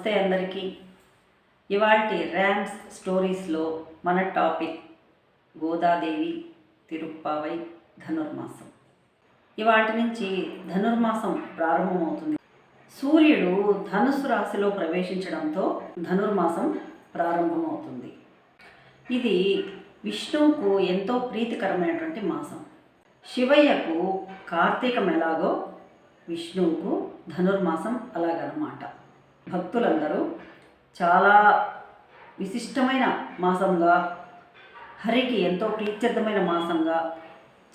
నమస్తే అందరికీ. ఇవాల్టి ర్యామ్స్ స్టోరీస్లో మన టాపిక్ గోదాదేవి తిరుప్పావై ధనుర్మాసం. ఇవాటి నుంచి ధనుర్మాసం ప్రారంభమవుతుంది. సూర్యుడు ధనుసు రాశిలో ప్రవేశించడంతో ధనుర్మాసం ప్రారంభమవుతుంది. ఇది విష్ణువుకు ఎంతో ప్రీతికరమైనటువంటి మాసం. శివయ్యకు కార్తీకం ఎలాగో విష్ణువుకు ధనుర్మాసం అలాగనమాట. భక్తులందరూ చాలా విశిష్టమైన మాసంగా హరికి ఎంతో ప్రీత్యర్థమైన మాసంగా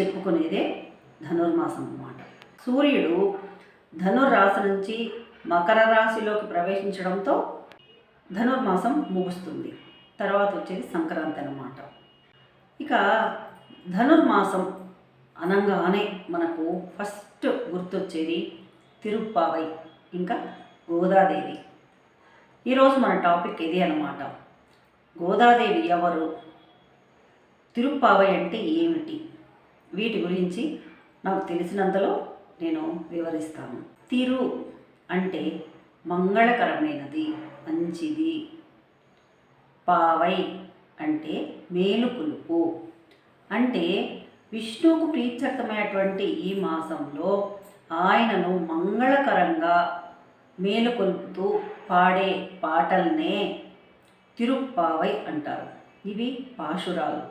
చెప్పుకునేదే ధనుర్మాసం అన్నమాట. సూర్యుడు ధనుర్రాశి నుంచి మకర రాశిలోకి ప్రవేశించడంతో ధనుర్మాసం ముగుస్తుంది. తర్వాత వచ్చేది సంక్రాంతి అన్నమాట. ఇక ధనుర్మాసం అనగానే మనకు ఫస్ట్ గుర్తొచ్చేది తిరుప్పావై. ఇంకా గోదాదేవి. ఈరోజు మన టాపిక్ ఇది అన్నమాట. గోదాదేవి ఎవరు? తిరుప్పావై అంటే ఏమిటి? వీటి గురించి నాకు తెలిసినంతలో నేను వివరిస్తాను. తిరు అంటే మంగళకరమైనది మంచిది. పావై అంటే మేలుకొలుపు అంటే విష్ణువుకు ప్రీత్యర్థమైనటువంటి ఈ మాసంలో ఆయనను మంగళకరంగా మేలుకొల్పుతూ పాడే పాటల్నే తిరుప్పావై అంటారు. ఇవి పాశురాలు.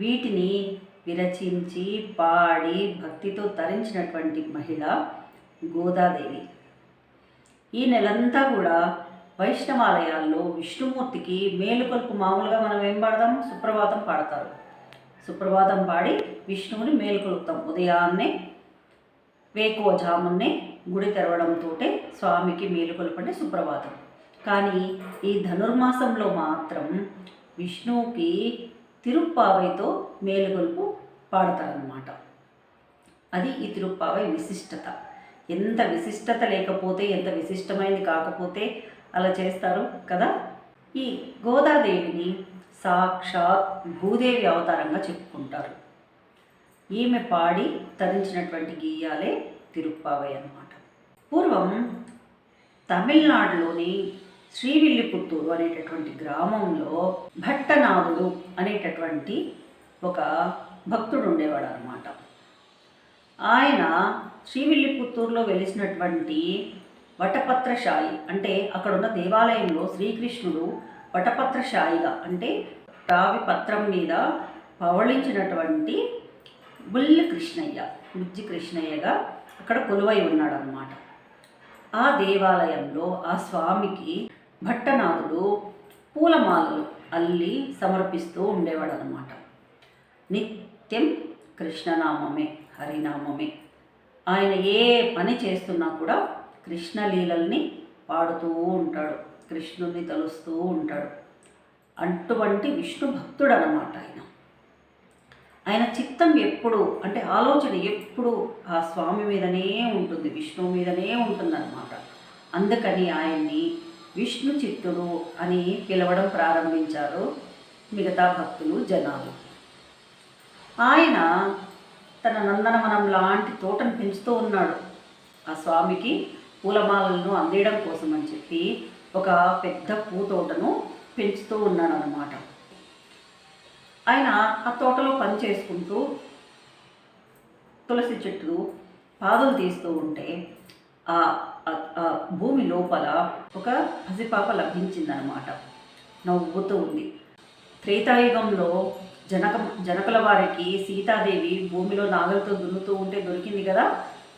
వీటిని విరచించి పాడి భక్తితో తరించినటువంటి మహిళ గోదాదేవి. ఈ నెలంతా కూడా వైష్ణవాలయాల్లో విష్ణుమూర్తికి మేలుకొల్పు మామూలుగా మనం ఏం పాడదాం సుప్రభాతం పాడతారు. సుప్రభాతం పాడి విష్ణువుని మేలుకొలుపుతాం ఉదయాన్నే వేకువజామున్నే గుడి తెరవడంతో స్వామికి మేలుకొల్పడే సుప్రభాతం. కానీ ఈ ధనుర్మాసంలో మాత్రం విష్ణువుకి తిరుప్పావైతో మేలుకొల్పు పాడతారనమాట అది ఈ తిరుప్పావై విశిష్టత. ఎంత విశిష్టత లేకపోతే ఎంత విశిష్టమైనది కాకపోతే అలా చేస్తారు కదా? ఈ గోదాదేవిని సాక్షాత్ భూదేవి అవతారంగా చెప్పుకుంటారు. ఈమె పాడి తరించినటువంటి గీయాలే తిరుప్పావై అన్నమాట పూర్వం తమిళనాడులోని శ్రీవిల్లిపుత్తూరు అనేటటువంటి గ్రామంలో భట్టనాథుడు అనేటటువంటి ఒక భక్తుడు ఉండేవాడు అనమాట ఆయన శ్రీవిల్లిపుత్తూరులో వెలిసినటువంటి వటపత్రశాయి అంటే అక్కడున్న దేవాలయంలో శ్రీకృష్ణుడు వటపత్రశాయిగా అంటే రావి పత్రం మీద పవళించినటువంటి బుల్లి కృష్ణయ్య బుజ్జి కృష్ణయ్యగా అక్కడ కొలువై ఉన్నాడనమాట ఆ దేవాలయంలో ఆ స్వామికి భట్టనాథుడు పూలమాలలు అల్లి సమర్పిస్తూ ఉండేవాడు అనమాట నిత్యం కృష్ణనామమే హరినామమే. ఆయన ఏ పని చేస్తున్నా కూడా కృష్ణలీలల్ని పాడుతూ ఉంటాడు కృష్ణుణ్ణి తలుస్తూ ఉంటాడు. అటువంటి విష్ణు భక్తుడు అనమాట ఆయన. ఆయన చిత్తం ఎప్పుడు అంటే ఆలోచన ఎప్పుడు ఆ స్వామి మీదనే ఉంటుంది విష్ణువు మీదనే ఉంటుందన్నమాట. అందుకని ఆయన్ని విష్ణు చిత్తుడు అని పిలవడం ప్రారంభించారు మిగతా భక్తులు జనాలు. ఆయన తన నందనవనం లాంటి తోటను పెంచుతూ ఉన్నాడు. ఆ స్వామికి పూలమాలలను అందేయడం కోసం అని చెప్పి ఒక పెద్ద పూతోటను పెంచుతూ ఉన్నాడు అనమాట ఆయన ఆ తోటలో పని చేసుకుంటూ తులసి చెట్టు పాదులు తీస్తూ ఉంటే ఆ భూమి లోపల ఒక పసిపాప లభించిందనమాట నవ్వుతూ ఉంది. త్రేతాయుగంలో జనక జనకుల వారికి సీతాదేవి భూమిలో నాగలతో దున్నుతూ ఉంటే దొరికింది కదా?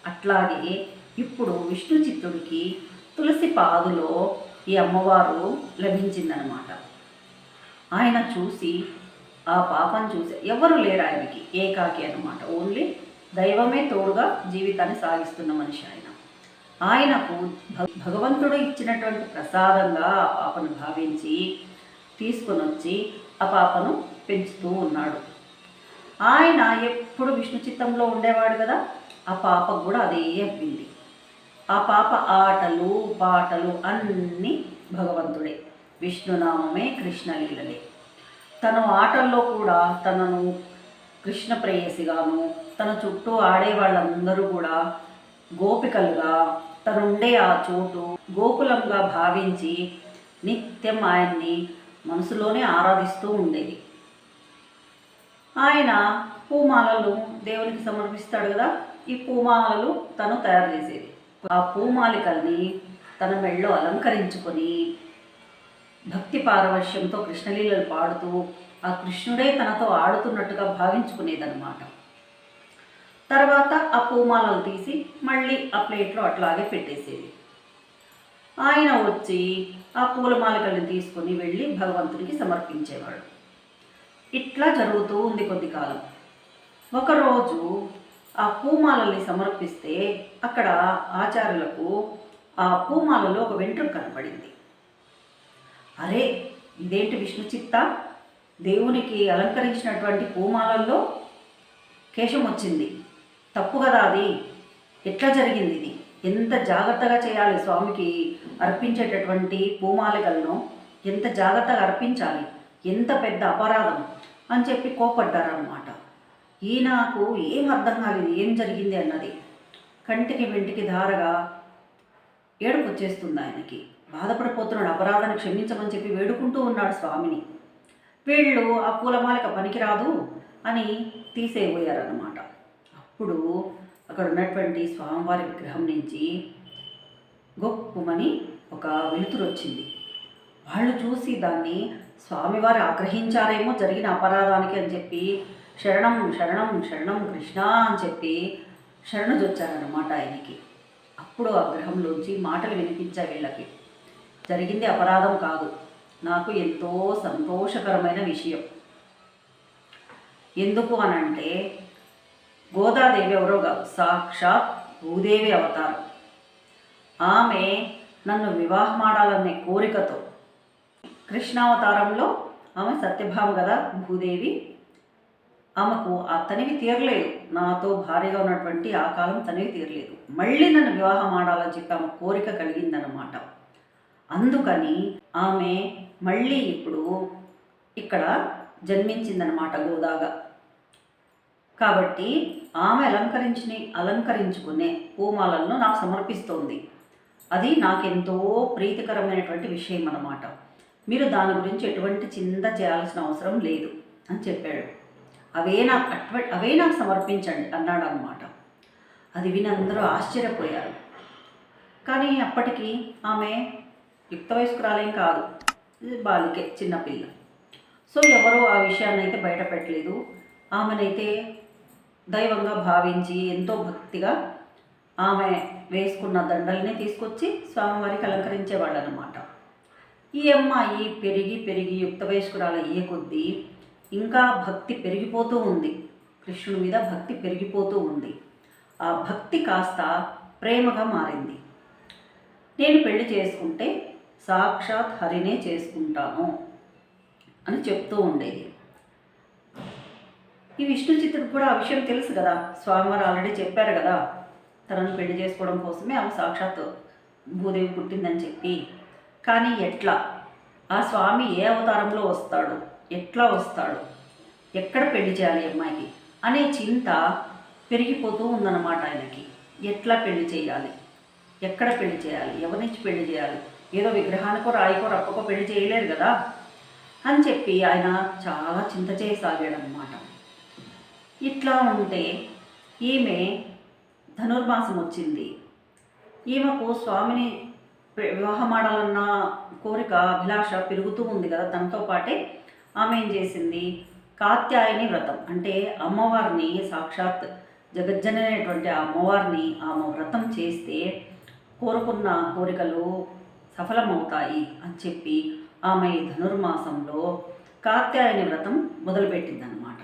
అట్లాగే ఇప్పుడు విష్ణు చిత్తుడికి తులసి పాదులో ఈ అమ్మవారు లభించిందనమాట ఆయన చూసి ఆ పాపం చూసే ఎవరు లేరు ఆయనకి. ఏకాకి అనమాట ఓన్లీ దైవమే తోడుగా జీవితాన్ని సాగిస్తున్న మనిషి ఆయన. ఆయనకు భగవంతుడు ఇచ్చినటువంటి ప్రసాదంగా ఆ పాపను భావించి తీసుకొని వచ్చి ఆ పాపను పెంచుతూ ఉన్నాడు. ఆయన ఎప్పుడు విష్ణు చిత్తంలో ఉండేవాడు కదా ఆ పాపకు కూడా అదే అబ్బింది ఆ పాప ఆటలు పాటలు అన్నీ భగవంతుడే. విష్ణునామమే కృష్ణలీలలే తన ఆటల్లో కూడా తనను కృష్ణ ప్రేయసిగాను తన చుట్టూ ఆడే వాళ్ళందరూ కూడా గోపికలుగా తనుండే ఆ చోటు గోకులంగా భావించి నిత్యం ఆయన్ని మనసులోనే ఆరాధిస్తూ ఉండేది. ఆయన పూమాలలు దేవునికి సమర్పిస్తాడు కదా ఈ పూమాలలు తను తయారు చేసేది. ఆ పూమాలికల్ని తన మెళ్ళో అలంకరించుకొని భక్తి పారవశ్యంతో కృష్ణలీలలు పాడుతూ ఆ కృష్ణుడే తనతో ఆడుతున్నట్టుగా భావించుకునేదన్నమాట. తర్వాత ఆ పూమాలను తీసి మళ్ళీ ఆ ప్లేట్లో అట్లాగే పెట్టేసేది. ఆయన వచ్చి ఆ పూలమాలికలను తీసుకొని వెళ్ళి భగవంతునికి సమర్పించేవాడు. ఇట్లా జరుగుతూ ఉంది కొద్ది కాలం. ఒకరోజు ఆ పూమాలని సమర్పిస్తే అక్కడ ఆచార్యులకు ఆ పూమాలలో ఒక వెంట్రుక కనపడింది అరే ఇదేంటి విష్ణు చిత్త దేవునికి అలంకరించినటువంటి పూమాలల్లో కేశం వచ్చింది. తప్పు కదా అది? ఎట్లా జరిగింది ఇది? ఎంత జాగ్రత్తగా చేయాలి స్వామికి అర్పించేటటువంటి పూమాలికలను? ఎంత జాగ్రత్తగా అర్పించాలి? ఎంత పెద్ద అపరాధం? అని చెప్పి కోపడ్డారనమాట ఈయనకు ఏం అర్థం కాలేదు ఏం జరిగింది అన్నది. కంటికి వెంటికి ధారగా ఏడుపు వచ్చేస్తుంది ఆయనకి. బాధపడిపోతున్నాడు అపరాధాన్ని క్షమించమని చెప్పి వేడుకుంటూ ఉన్నాడు స్వామిని. వీళ్ళు ఆ పూలమాలిక పనికిరాదు అని తీసేయబోయారన్నమాట. అప్పుడు అక్కడ ఉన్నటువంటి స్వామివారి విగ్రహం నుంచి గొప్పమని ఒక వెలుతురు వచ్చింది. వాళ్ళు చూసి దాన్ని స్వామివారు ఆగ్రహించారేమో జరిగిన అపరాధానికి అని చెప్పి శరణం శరణం శరణం కృష్ణ అని చెప్పి శరణు శరణుజొచ్చారన్నమాట ఆయనకి. అప్పుడు ఆ గ్రహంలోంచి మాటలు వినిపించాయి వీళ్ళకి. జరిగింది అపరాధం కాదు. నాకు ఎంతో సంతోషకరమైన విషయం. ఎందుకు అనంటే గోదాదేవి ఎవరో కాదు సాక్షాత్ భూదేవి అవతారం. ఆమె నన్ను వివాహమాడాలనే కోరికతో కృష్ణావతారంలో ఆమె సత్యభామ కదా భూదేవి. ఆమెకు ఆ తనివి తీరలేదు. నాతో భార్యగా ఉన్నటువంటి ఆ కాలం తనివి తీరలేదు. మళ్ళీ నన్ను వివాహం ఆడాలని చెప్పి ఆమె కోరిక కలిగిందనమాట అందుకని ఆమె మళ్ళీ ఇప్పుడు ఇక్కడ జన్మించిందనమాట గోదాగా. కాబట్టి ఆమె అలంకరించిన అలంకరించుకునే పూమాలను నాకు సమర్పిస్తోంది. అది నాకెంతో ప్రీతికరమైనటువంటి విషయం అన్నమాట. మీరు దాని గురించి ఎటువంటి చింత చేయాల్సిన అవసరం లేదు అని చెప్పాడు. అవే నాకు అట్వ అవే నాకు సమర్పించండి అన్నాడు అనమాట అది విని అందరూ ఆశ్చర్యపోయారు. కానీ అప్పటికి ఆమె యుక్త వయస్కురాలేం కాదు. ఇది బాలికే చిన్నపిల్ల సో ఎవరో ఆ విషయాన్ని అయితే బయట పెట్టలేదు ఆమెనైతే దైవంగా భావించి ఎంతో భక్తిగా ఆమె వేసుకున్న దండల్ని తీసుకొచ్చి స్వామివారికి అలంకరించేవాళ్ళు అనమాట ఈ అమ్మాయి పెరిగి పెరిగి యుక్త వయస్కురాలు అయ్యే కొద్దీ ఇంకా భక్తి పెరిగిపోతూ ఉంది. కృష్ణుడి మీద భక్తి పెరిగిపోతూ ఉంది. ఆ భక్తి కాస్త ప్రేమగా మారింది. నేను పెళ్ళి చేసుకుంటే సాక్షాత్ హరినే చేసుకుంటాను అని చెప్తూ ఉండేది. ఈ విష్ణు చిత్రుడు కూడా ఆ విషయం తెలుసు కదా. స్వామివారు ఆల్రెడీ చెప్పారు కదా. తనను పెళ్ళి చేసుకోవడం కోసమే ఆమె సాక్షాత్ భూదేవి పుట్టిందని చెప్పి. కానీ ఎట్లా? ఆ స్వామి ఏ అవతారంలో వస్తాడు? ఎట్లా వస్తాడు? ఎక్కడ పెళ్ళి చేయాలి అమ్మాయికి? అనే చింత పెరిగిపోతూ ఉందన్నమాట ఆయనకి. ఎట్లా పెళ్ళి చేయాలి? ఎక్కడ పెళ్ళి చేయాలి? ఎవరినిచ్చి పెళ్ళి చేయాలి? ఏదో విగ్రహానికో రాయికో రప్పకో పెళ్ళి చేయలేరు కదా అని చెప్పి ఆయన చాలా చింత చేయసాగాడనమాట ఇట్లా ఉంటే ఈమె ధనుర్మాసం వచ్చింది. ఈమెకు స్వామిని వివాహమాడాలన్న కోరిక అభిలాష పెరుగుతూ ఉంది కదా. తనతో పాటే ఆమె ఏం చేసింది? కాత్యాయని వ్రతం అంటే అమ్మవారిని సాక్షాత్ జగజ్జనైనటువంటి ఆ అమ్మవారిని ఆమె వ్రతం చేస్తే కోరుకున్న కోరికలు సఫలమవుతాయి అని చెప్పి ఆమె ధనుర్మాసంలో కాత్యాయని వ్రతం మొదలుపెట్టిందనమాట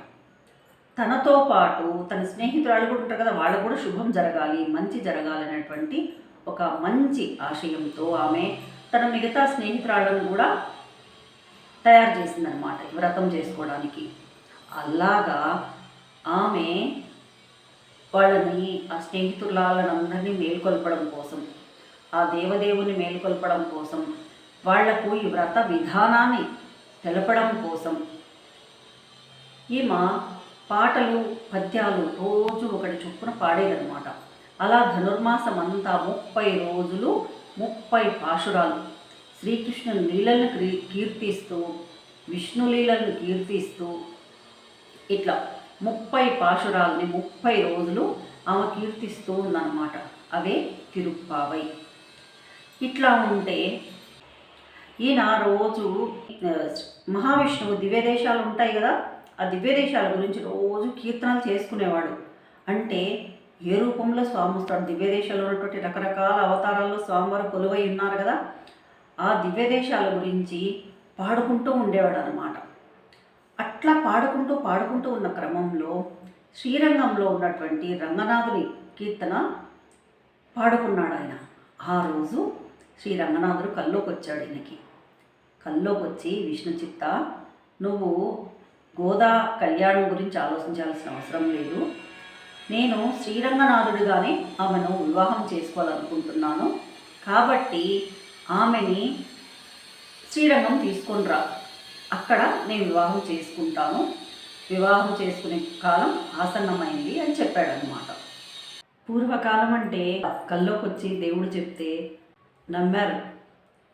తనతో పాటు తన స్నేహితురాలు కూడా ఉంటారు కదా వాళ్ళకు కూడా శుభం జరగాలి మంచి జరగాలి అనేటువంటి ఒక మంచి ఆశయంతో ఆమె తన మిగతా స్నేహితురాలను కూడా తయారు చేసిందనమాట వ్రతం చేసుకోవడానికి. అలాగా ఆమె వాళ్ళని ఆ స్నేహితులందరినీ మేల్కొల్పడం కోసం ఆ దేవదేవుని మేల్కొల్పడం కోసం వాళ్ళకు ఈ వ్రత విధానాన్ని తెలపడం కోసం. ఈమె పాటలు పద్యాలు రోజు ఒకటి చొప్పున పాడేదనమాట అలా ధనుర్మాసం అంతా ముప్పై రోజులు ముప్పై పాశురాలు. శ్రీకృష్ణుని లీలను క్రీ- కీర్తిస్తూ విష్ణులీలను కీర్తిస్తూ ఇట్లా ముప్పై పాశురాల్ని ముప్పై రోజులు ఆమె కీర్తిస్తూ ఉందన్నమాట. అవే తిరుప్పావై. ఇట్లా ఉంటే ఈయన రోజు మహావిష్ణువు దివ్య దివ్యదేశాలు ఉంటాయి కదా ఆ దివ్యదేశాల గురించి రోజు కీర్తనలు చేసుకునేవాడు. అంటే ఏ రూపంలో స్వామి వస్తాడు? దివ్యదేశాల్లో ఉన్నటువంటి రకరకాల అవతారాల్లో స్వామివారు కొలువై ఉన్నారు కదా ఆ దివ్యదేశాల గురించి పాడుకుంటూ ఉండేవాడు అనమాట అట్లా పాడుకుంటూ పాడుకుంటూ ఉన్న క్రమంలో శ్రీరంగంలో ఉన్నటువంటి రంగనాథుని కీర్తన పాడుకున్నాడు ఆయన ఆ రోజు శ్రీ రంగనాథుడు కల్లోకి వచ్చాడు ఈయనకి. కల్లోకి వచ్చి విష్ణు చిత్త నువ్వు గోదా కళ్యాణం గురించి ఆలోచించాల్సిన అవసరం లేదు. నేను శ్రీరంగనాథుడిగానే ఆమెను వివాహం చేసుకోవాలనుకుంటున్నాను. కాబట్టి ఆమెని శ్రీరంగం తీసుకొని రా. అక్కడ నేను వివాహం చేసుకుంటాను. వివాహం చేసుకునే కాలం ఆసన్నమైంది అని చెప్పాడనమాట పూర్వకాలం అంటే కల్లోకి వచ్చి దేవుడు చెప్తే నమ్మారు.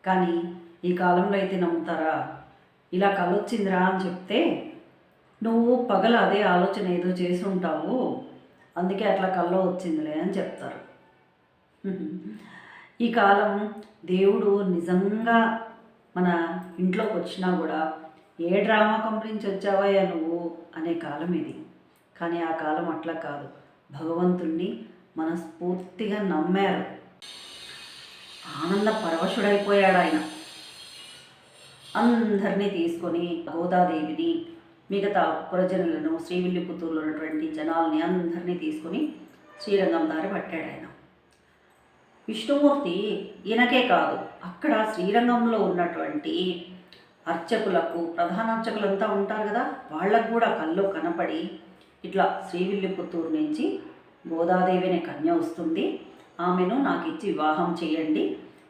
కానీ ఈ కాలంలో అయితే నమ్ముతారా? ఇలా కళ్ళొచ్చిందిరా అని చెప్తే నువ్వు పగల అదే ఆలోచన ఏదో చేసి ఉంటావు. అందుకే అట్లా కల్లో వచ్చిందిలే అని చెప్తారు. ఈ కాలం దేవుడు నిజంగా మన ఇంట్లోకి వచ్చినా కూడా ఏ డ్రామా కంపెనీ నుంచి వచ్చావయ్యా నువ్వు? అనే కాలం ఇది. కానీ ఆ కాలం అట్లా కాదు. భగవంతుణ్ణి మనస్ఫూర్తిగా నమ్మారు. ఆనంద పరవశుడైపోయాడు ఆయన. అందరినీ తీసుకొని గోదాదేవిని మిగతా పురజనులను శ్రీవిల్లిపుత్తూరులో ఉన్నటువంటి జనాల్ని అందరినీ తీసుకొని శ్రీరంగం దారి పట్టాడు ఆయన. విష్ణుమూర్తి ఈయనకే కాదు అక్కడ శ్రీరంగంలో ఉన్నటువంటి అర్చకులకు ప్రధాన అర్చకులంతా ఉంటారు కదా వాళ్ళకు కూడా కల్లో కనపడి ఇట్లా శ్రీవిల్లిపుత్తూరు నుంచి గోదాదేవిని కన్య వస్తుంది. ఆమెను నాకు ఇచ్చి వివాహం చేయండి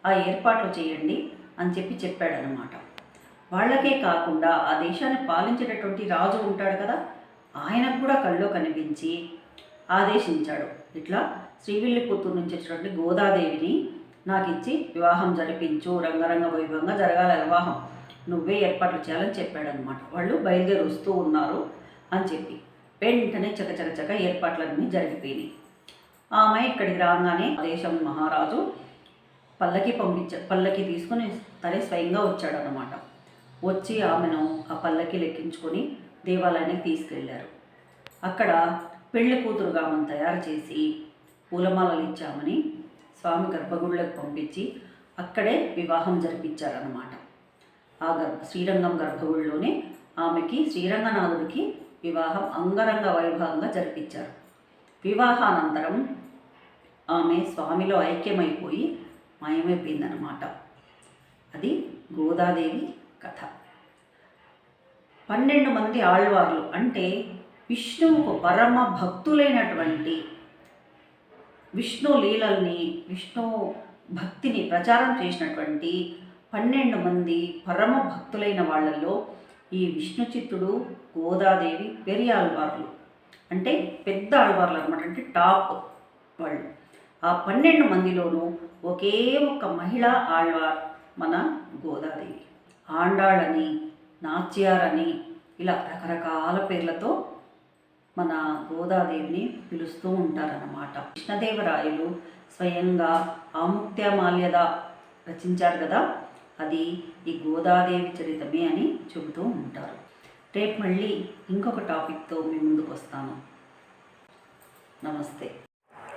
ఆ ఏర్పాట్లు చేయండి అని చెప్పి చెప్పాడనమాట వాళ్ళకే కాకుండా ఆ దేశాన్ని పాలించేటటువంటి రాజు ఉంటాడు కదా ఆయనకు కూడా కళ్ళు కనిపించి ఆదేశించాడు. ఇట్లా శ్రీవిల్లిపుత్తూరు నుంచి వచ్చినటువంటి గోదాదేవిని నాకు ఇచ్చి వివాహం జరిపించు రంగరంగ వైభవంగా జరగాల వివాహం నువ్వే ఏర్పాట్లు చేయాలని చెప్పాడనమాట వాళ్ళు బయలుదేరి వస్తూ ఉన్నారు అని చెప్పి. వెంటనే చకచక చక ఏర్పాట్లన్నీ జరిగిపోయినాయి. ఆమె ఇక్కడికి రాగానే దేశం మహారాజు పల్లకి పంపించ పల్లకి తీసుకుని తనే స్వయంగా వచ్చాడనమాట వచ్చి ఆమెను ఆ పల్లకి లెక్కించుకొని దేవాలయానికి తీసుకెళ్ళారు అక్కడ పెళ్ళి కూతురుగా ఆమెను తయారు చేసి పూలమాలలు ఇచ్చామని స్వామి గర్భగుళ్ళకు పంపించి అక్కడే వివాహం జరిపించారనమాట ఆ గర్భ శ్రీరంగం గర్భగుడిలోనే ఆమెకి శ్రీరంగనాథుడికి వివాహం అంగరంగ వైభవంగా జరిపించారు. వివాహానంతరం ఆమె స్వామిలో ఐక్యమైపోయి మాయమైపోయిందనమాట అది గోదాదేవి కథ. పన్నెండు మంది ఆళ్వార్లు అంటే విష్ణువుకు పరమ భక్తులైనటువంటి విష్ణు లీలల్ని విష్ణు భక్తిని ప్రచారం చేసినటువంటి పన్నెండు మంది పరమ భక్తులైన వాళ్ళల్లో ఈ విష్ణు చిత్తుడు గోదాదేవి పెరి ఆళ్వార్లు అంటే పెద్ద ఆళ్వార్లు అనమాట అంటే టాప్ వాళ్ళు. ఆ పన్నెండు మందిలోనూ ఒకే ఒక్క మహిళ ఆళ్వార్ మన గోదాదేవి. ఆండాళ్ళని నాచ్యారని ఇలా రకరకాల పేర్లతో మన గోదాదేవిని పిలుస్తూ ఉంటారన్నమాట. కృష్ణదేవరాయలు స్వయంగా ఆముక్త్యమాల్యద రచించారు కదా అది ఈ గోదాదేవి చరితమే అని చెబుతూ ఉంటారు. రేపు మళ్ళీ ఇంకొక టాపిక్తో మీ ముందుకు వస్తాను నమస్తే.